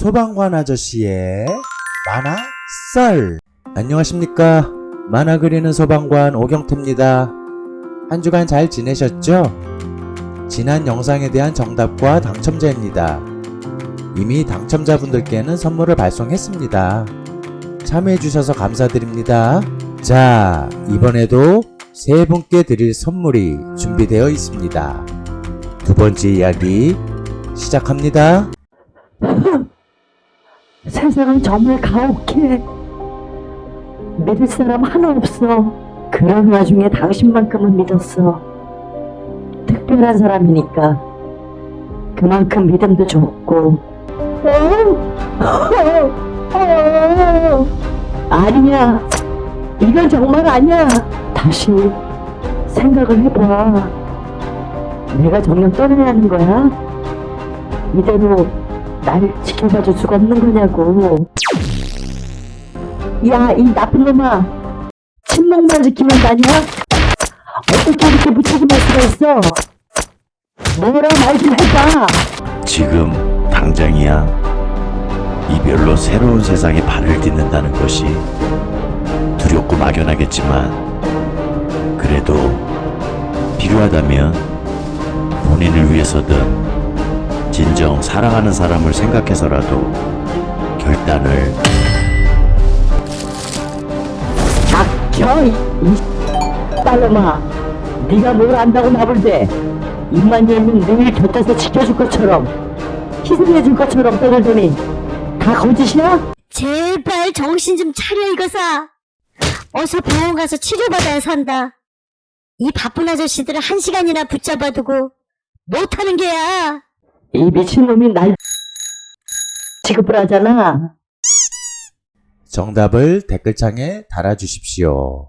소방관 아저씨의 만화 썰. 안녕하십니까? 만화 그리는 소방관 오경태입니다. 한 주간 잘 지내셨죠? 지난 영상에 대한 정답과 당첨자입니다. 이미 당첨자분들께는 선물을 발송했습니다. 참여해주셔서 감사드립니다. 자 이번에도 세 분께 드릴 선물이 준비되어 있습니다. 두 번째 이야기 시작합니다 세상은 정말 가혹해. 믿을 사람 하나 없어. 그런 와중에 당신만큼은 믿었어. 특별한 사람이니까. 그만큼 믿음도 줬고. 아니야. 이건 정말 아니야. 다시 생각을 해봐. 내가 정녕 떠나야 하는 거야? 이대로 날 지켜봐 줄 수가 없는 거냐고. 야, 이 나쁜 놈아. 침묵만 지키면 다냐? 어떻게 이렇게 무책임할 수가 있어? 뭐라 말 좀 해봐. 지금 당장이야. 이별로 새로운 세상에 발을 딛는다는 것이 두렵고 막연하겠지만 그래도 필요하다면 본인을 위해서든 진정 사랑하는 사람을 생각해서라도 결단을 닥쳐, 이, 이 딸놈아. 네가 뭘 안다고 나불대. 입만 열면 늘 곁에서 지켜줄 것처럼, 희생해줄 것처럼 떠들더니 다 거짓이야? 제발 정신 좀 차려 이거사. 어서 병원 가서 치료받아야 산다. 이 바쁜 아저씨들을 한 시간이나 붙잡아두고 못하는 게야. 이 미친놈이 날 취급을 하잖아. 정답을 댓글창에 달아주십시오.